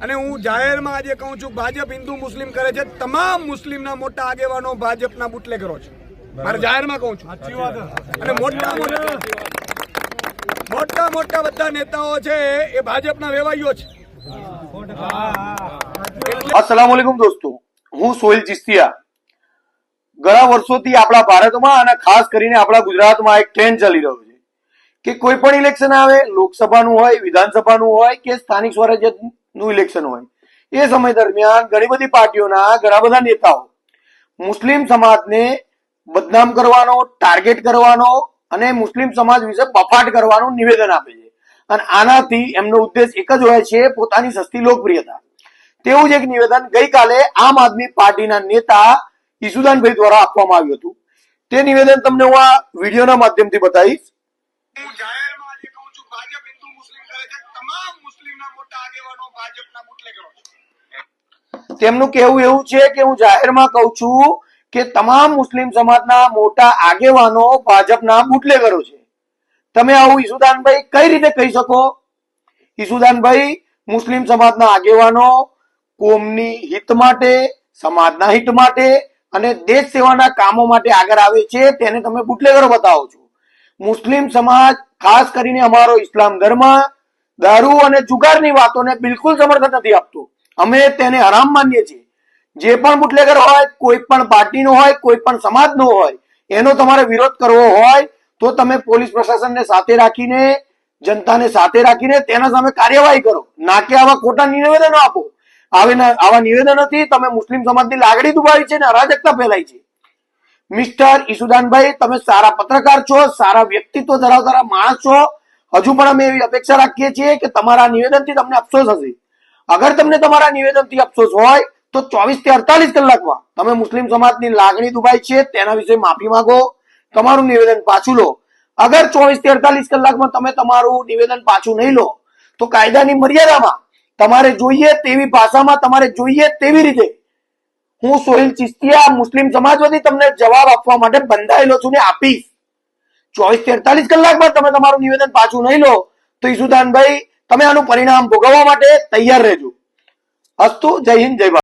અને હું જાહેરમાં આજે કહું છું ભાજપ હિન્દુ મુસ્લિમ કરે છે તમામ મુસ્લિમના મોટા આગેવાનો ભાજપના બુટલેગરો છે. મારે જાહેરમાં કહું છું. અને મોટા મોટા મોટા મોટા બધા નેતાઓ છે એ ભાજપના વેવાઈઓ છે. અસલામ વાલેકુમ દોસ્તો હું સોહિલ ચિસ્તિયા. ઘણા વર્ષોથી આપણા ભારતમાં અને ખાસ કરીને આપણા ગુજરાતમાં એક ટ્રેન્ડ ચાલી રહ્યો છે કે કોઈ પણ ઇલેક્શન આવે લોકસભાનું હોય વિધાનસભાનું હોય કે સ્થાનિક સ્વરાજ્યનું ઇલેક્શન હોય. એ સમય દરમિયાન ઘણી બધી પાર્ટીઓના ઘણા બધા નેતાઓ મુસ્લિમ સમાજને બદનામ કરવાનો ટાર્ગેટ કરવાનો અને મુસ્લિમ સમાજ વિશે બફાટ કરવાનું નિવેદન આપે છે. અને આનાથી એમનો ઉદ્દેશ એક જ હોય છે પોતાની સસ્તી લોકપ્રિયતા. તેવું જ એક નિવેદન ગઈકાલે આમ આદમી પાર્ટીના નેતા ઈસુદાનભાઈ દ્વારા આપવામાં આવ્યું હતું. તે નિવેદન તમને હું આ વિડીયોના માધ્યમથી બતાવીશ હું જાહેરમાં આજે કહું છું ભાજપ હિન્દુ મુસ્લિમ કરે છે તેમનું કહેવું એવું છે કે હું જાહેરમાં કહું છું કે તમામ મુસ્લિમ સમાજના મોટા આગેવાનો ભાજપના બુટલેગરો છે. તમે આવું ઈસુદાનભાઈ કઈ રીતે કહી શકો? ઈસુદાનભાઈ, મુસ્લિમ સમાજના આગેવાનો કોમની હિત માટે, સમાજના હિત માટે અને દેશ સેવાના કામો માટે આગળ આવે છે, તેને તમે બુટલેગરો બતાવો છો. મુસ્લિમ સમાજ, ખાસ કરીને અમારો ઇસ્લામ ધર્મ, દારૂ અને જુગારની વાતોને બિલકુલ સમર્થન નથી આપતો. અમે તેને હરામ માનીએ છીએ. જે પણ બુટલેગર હોય, કોઈ પણ પાર્ટીનો હોય, કોઈ પણ સમાજનો હોય, એનો તમારે વિરોધ કરવો હોય, તો તમે પોલીસ પ્રશાસનને સાથે રાખીને, જનતાને સાથે રાખીને તેના સામે કાર્યવાહી કરો. ના કે આવા ખોટા નિવેદનો આપો. આવે આવા નિવેદનોથી તમે મુસ્લિમ સમાજની લાગણી દુભાવી છે અને અરાજકતા ફેલાઈ છે. મિસ્ટર ઈસુદાનભાઈ, તમે સારા પત્રકાર છો, સારા વ્યક્તિત્વ ધરાવતા માણસ છો. હજુ પણ અમે એવી અપેક્ષા રાખીએ છીએ કે તમારા નિવેદનથી તમને અફસોસ હશે. અગર તમને તમારા નિવેદનથી અફસોસ હોય, તો ચોવીસથી અડતાલીસ કલાકમાં તમે મુસ્લિમ સમાજની લાગણી દુભાઈ છે, તેના વિશે માફી માંગો. તમારું નિવેદન પાછું લો. અગર ચોવીસથી અડતાલીસ કલાકમાં તમે તમારું નિવેદન પાછું નહીં લો, તો કાયદાની મર્યાદામાં તમારે જોઈએ તેવી ભાષામાં તમારે જોઈએ તેવી રીતે હું સોહિલ ચિસ્તિયા, મુસ્લિમ સમાજ વતી તમને જવાબ આપવા માટે બંધાયેલો છું ને આપીશ. ચોવીસ તેડતાલીસ કલાકમાં તમે તમારું નિવેદન પાછું નહીં લો. તો ઈસુદાનભાઈ તમે આનું પરિણામ ભોગવવા માટે તૈયાર રહેજો. અસ્તુ, જય હિન્દ, જય ભારત.